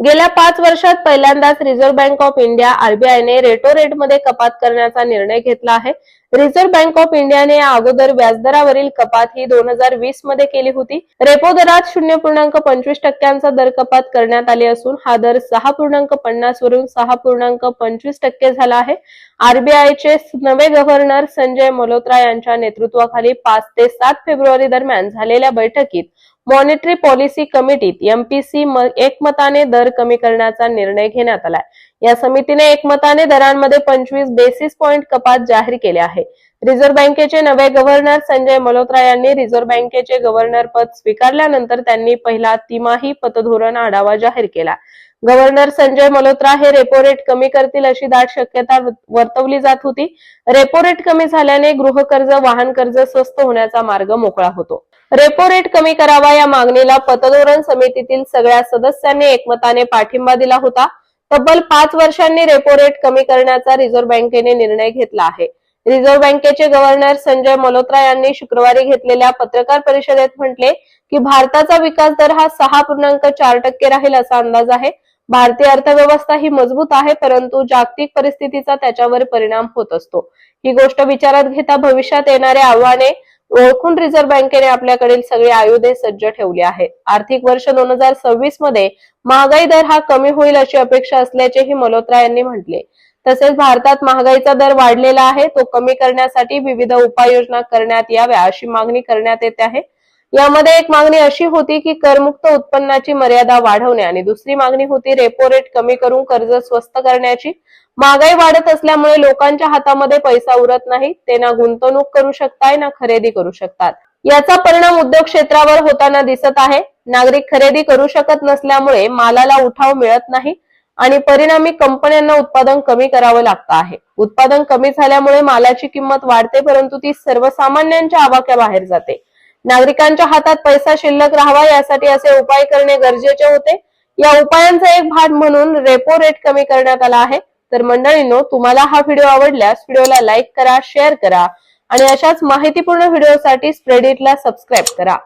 गेल्या पाच वर्षात पहिल्यांदाच रिझर्व्ह बँक ऑफ इंडिया आरबीआयने रेटो रेटमध्ये कपात करण्याचा निर्णय घेतला आहे. रिझर्व्ह बँक ऑफ इंडियाने या अगोदर व्याजदरावरील कपात ही दोन हजार वीसमध्ये केली होती. रेपो दरात शून्य पूर्णांक पंचवीस टक्क्यांचा दर कपात करण्यात आली असून हा दर सहा पूर्णांक पन्नास वरून सहा पूर्णांक पंचवीस टक्के झाला आहे. आरबीआयचे नवे गव्हर्नर संजय मल्होत्रा यांच्या नेतृत्वाखाली पाच ते सात फेब्रुवारी दरम्यान झालेल्या बैठकीत मॉनिटरी पॉलिसी कमिटीत एमपीसी एकमताने दर कमी करण्याचा निर्णय घेण्यात आलाय. या समितीने एकमताने दरांमध्ये पंचवीस बेसिस पॉइंट कपात जाहीर केले आहे. रिझर्व्ह बँकेचे नवे गव्हर्नर संजय मल्होत्रा यांनी रिझर्व्ह बँकेचे गव्हर्नर पद स्वीकारल्यानंतर त्यांनी पहिला तिमाही पतधोरण आढावा जाहीर केला. गव्हर्नर संजय मल्होत्रा हे रेपो रेट कमी करतील अशी दाट शक्यता वर्तवली जात होती. रेपो रेट कमी झाल्याने गृहकर्ज वाहन कर्ज स्वस्त होण्याचा मार्ग मोकळा होतो. रेपो रेट कमी करावा या मागणीला पतधोरण समितीतील सगळ्या सदस्यांनी एकमताने पाठिंबा दिला होता. तब्बल पाच वर्षांनी रेपो रेट कमी करण्याचा रिझर्व्ह बँकेने निर्णय घेतला आहे. रिझर्व्ह बँकेचे गव्हर्नर संजय मल्होत्रा यांनी शुक्रवारी घेतलेल्या पत्रकार परिषदेत म्हटले की भारताचा विकास दर हा सहा पूर्णांक चार टक्के राहील असा अंदाज आहे. भारतीय अर्थव्यवस्था ही मजबूत आहे परंतु जागतिक परिस्थितीचा त्याच्यावर परिणाम होत असतो. ही गोष्ट विचारात घेता भविष्यात येणारे आव्हाने ओळखून रिझर्व्ह बँकेने आपल्याकडील सगळी आयुधे सज्ज ठेवली आहेत आर्थिक वर्ष दोन हजार सव्वीसमध्ये महागाई दर हा कमी होईल अशी अपेक्षा असल्याचेही मल्होत्रा यांनी म्हटले. तसेच भारतात महागाईचा दर वाढलेला आहे. तो कमी करण्यासाठी विविध उपाययोजना करण्यात याव्या अशी मागणी करण्यात येते आहे. यामध्ये एक मागणी अशी होती की करमुक्त उत्पन्नाची मर्यादा वाढवणे आणि दुसरी मागणी होती रेपो रेट कमी करून कर्ज स्वस्त करण्याची. महागाई वाढत असल्यामुळे लोकांच्या हातामध्ये पैसा उरत नाही. ते ना गुंतवणूक करू शकताय ना खरेदी करू शकतात. याचा परिणाम उद्योग क्षेत्रावर होताना दिसत आहे. नागरिक खरेदी करू शकत नसल्यामुळे मालाला उठाव मिळत नाही. आणि परिणामी कंपन्यांना उत्पादन कमी करावं लागतं आहे. उत्पादन कमी झाल्यामुळे मालाची किंमत वाढते परंतु ती सर्वसामान्यांच्या आवाक्याबाहेर जाते. नागरिकांच्या हातात पैसा शिल्लक राहावा यासाठी असे उपाय करणे गरजेचे होते. या उपायांचा एक भाग म्हणून रेपो रेट कमी करण्यात आला आहे. तर मंडळींनो तुम्हाला हा व्हिडिओ आवडल्यास व्हिडिओला लाईक करा शेअर करा आणि अशाच माहितीपूर्ण व्हिडिओसाठी स्प्रेडिटला सबस्क्राईब करा.